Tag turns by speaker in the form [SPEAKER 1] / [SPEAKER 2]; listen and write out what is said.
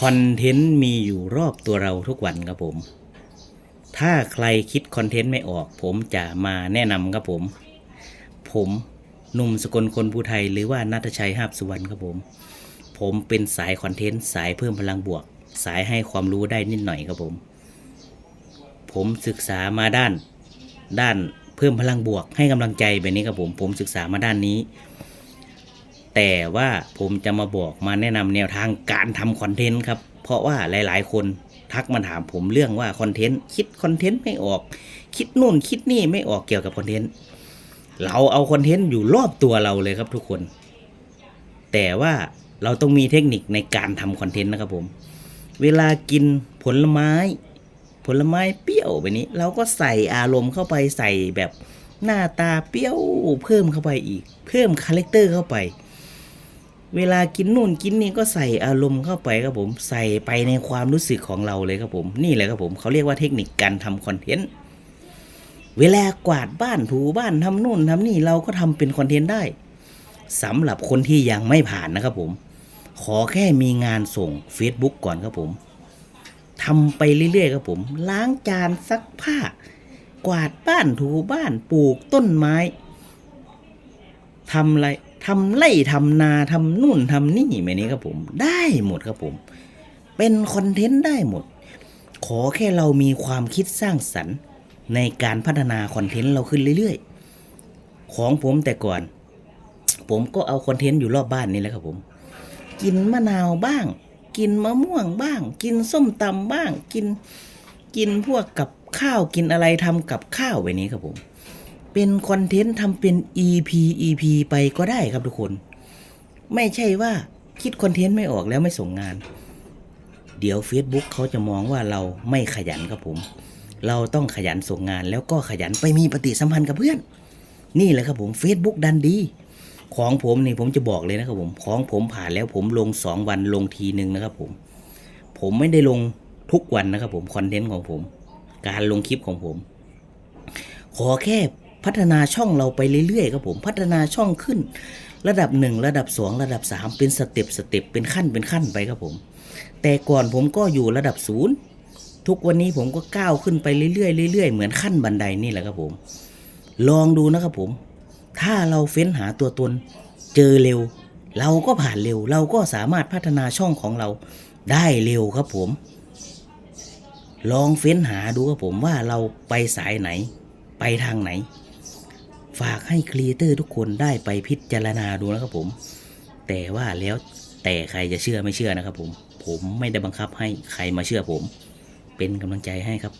[SPEAKER 1] คอนเทนต์มีอยู่รอบตัวเราทุกวันครับผม ถ้าใครคิดคอนเทนต์ไม่ออก ผมจะมาแนะนำครับผม ผมหนุ่มสกลคนภูไทยหรือว่านัทชัยหาบสุวรรณครับผม ผมเป็นสายคอนเทนต์สายเพิ่มพลังบวก สายให้ความรู้ได้นิดหน่อยครับผม ผมศึกษามาด้าน ด้านเพิ่มพลังบวกให้กำลังใจแบบนี้ครับผม ผมศึกษามาด้านนี้ แต่ว่าผมจะมาบอกมาแนะนำแนวทางการทำคอนเทนต์ครับ เพราะว่าหลายๆ คนทักมาถามผมเรื่องว่าคอนเทนต์คิดคอนเทนต์ไม่ออก คิดนู่นคิดนี่ไม่ออกเกี่ยวกับคอนเทนต์เราเอาคอนเทนต์อยู่รอบตัวเราเลยครับทุกคน แต่ว่าเราต้องมีเทคนิคในการทำคอนเทนต์นะครับผม เวลากินผลไม้ ผลไม้เปรี้ยวแบบนี้ เราก็ใส่อารมณ์เข้าไปใส่แบบหน้าตาเปรี้ยวเพิ่มเข้าไปอีก เพิ่มคาแรคเตอร์เข้าไป เวลากินนู่นกินนี่ก็ใส่อารมณ์เข้าไปครับผม ใส่ไปในความรู้สึกของเราเลยครับผม นี่แหละครับผมเขาเรียกว่าเทคนิคการทำคอนเทนต์เวลากวาดบ้านถูบ้านทำนู่นทำนี่เราก็ทำเป็นคอนเทนต์ได้สำหรับคนที่ยังไม่ผ่านนะครับผม ขอแค่มีงานส่ง Facebook ก่อนครับผมทำไปเรื่อยๆครับผม ล้างจานซักผ้า กวาดบ้านถูบ้านปลูกต้นไม้ทำอะไร ทำไร่ทำนาทำนู่นทำนี่แบบนี้ครับผม ได้หมดครับผม เป็นคอนเทนต์ได้หมด ขอแค่เรามีความคิดสร้างสรรค์ ในการพัฒนาคอนเทนต์เราขึ้นเรื่อยๆ ของผมแต่ก่อน ผมก็เอาคอนเทนต์อยู่รอบบ้านนี่แหละครับผม กินมะนาวบ้าง กินมะม่วงบ้าง กินส้มตำบ้าง กินกินพวกกับข้าวกินอะไรทำกับข้าวแบบนี้ครับผม เป็นคอนเทนต์ทำเป็น EP EP ไปก็ได้ครับทุกคน ไม่ใช่ว่าคิดคอนเทนต์ไม่ออกแล้วไม่ส่งงาน เดี๋ยว Facebook เขาจะมองว่าเราไม่ขยันครับผม เราต้องขยันส่งงานแล้วก็ขยันไปมีปฏิสัมพันธ์กับเพื่อน นี่แหละครับผม Facebook ดันดี ของผมนี่ผมจะบอกเลยนะครับผม ของผมผ่านแล้วผมลงสองวันลงทีหนึ่งนะครับผม ผมไม่ได้ลงทุกวันนะครับผมคอนเทนต์ของผม การลงคลิปของผม ขอแค่ พัฒนาช่องเราไปเรื่อยๆครับผมพัฒนาช่องขึ้น ระดับหนึ่งระดับสองระดับสามเป็นสเต็ปสเต็ปเป็นขั้นเป็นขั้นไปครับผม แต่ก่อนผมก็อยู่ระดับศูนย์ทุกวันนี้ผมก็ก้าวขึ้นไปเรื่อยๆเรื่อยๆเหมือนขั้นบันไดนี่แหละครับผม ลองดูนะครับผม ถ้าเราเฟ้นหาตัวตนเจอเร็ว เราก็ผ่านเร็ว เราก็สามารถพัฒนาช่องของเราได้เร็วครับผม ลองเฟ้นหาดูครับผมว่าเราไปสายไหน ไปทางไหน ให้ครีเอเตอร์ทุกคนได้ไปพิจารณาดูนะครับผม แต่ว่าแล้วแต่ใครจะเชื่อไม่เชื่อนะครับผม ผมไม่ได้บังคับให้ใครมาเชื่อผม เป็นกำลังใจให้ครับ